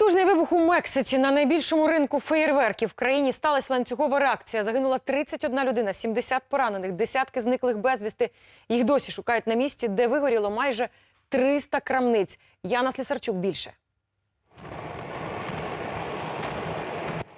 Потужний вибух у Мексиці на найбільшому ринку феєрверків в країні сталася ланцюгова реакція. Загинула 31 людина, 70 поранених, десятки зниклих безвісти. Їх досі шукають на місці, де вигоріло майже 300 крамниць. Яна Слісарчук більше.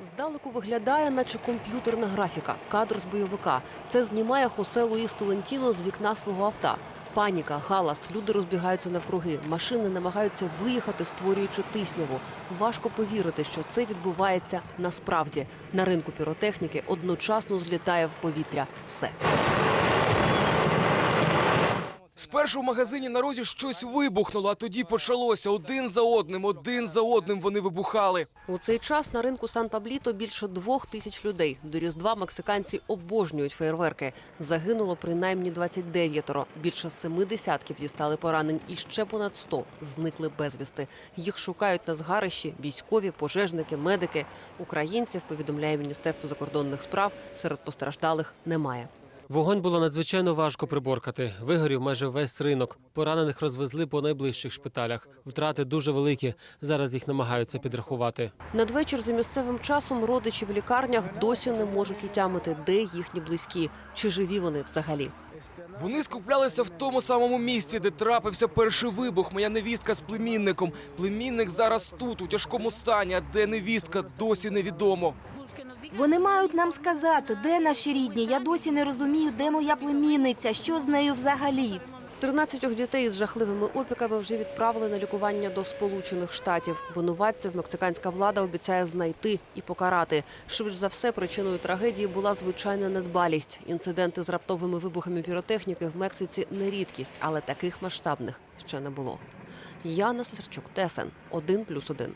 Здалеку виглядає, наче комп'ютерна графіка, кадр з бойовика. Це знімає Хосе Луїс Толентіно з вікна свого авто. Паніка, галас, люди розбігаються навкруги. Машини намагаються виїхати, створюючи тисняву. Важко повірити, що це відбувається насправді. На ринку піротехніки одночасно злітає в повітря все. Спершу в магазині на розі щось вибухнуло, а тоді почалося один за одним, один за одним вони вибухали. У цей час на ринку Сан-Пабліто більше двох тисяч людей. До Різдва мексиканці обожнюють фейерверки. Загинуло принаймні 29-ро. Більше семи десятків дістали поранень і ще понад 100 зникли безвісти. Їх шукають на згарищі військові, пожежники, медики. Українців, повідомляє Міністерство закордонних справ, серед постраждалих немає. Вогонь було надзвичайно важко приборкати. Вигорів майже весь ринок. Поранених розвезли по найближчих шпиталях. Втрати дуже великі. Зараз їх намагаються підрахувати. Надвечір за місцевим часом родичі в лікарнях досі не можуть утямити, де їхні близькі, чи живі вони взагалі. Вони скуплялися в тому самому місці, де трапився перший вибух. Моя невістка з племінником. Племінник зараз тут, у тяжкому стані, а де невістка, досі невідомо. Вони мають нам сказати, де наші рідні. Я досі не розумію, де моя племінниця, що з нею взагалі. 13 дітей з жахливими опіками вже відправили на лікування до Сполучених Штатів. Винуватців мексиканська влада обіцяє знайти і покарати. Швидше за все, причиною трагедії була звичайна недбалість. Інциденти з раптовими вибухами піротехніки в Мексиці не рідкість, але таких масштабних ще не було. Яна Слесарчук, ТСН 1+,1.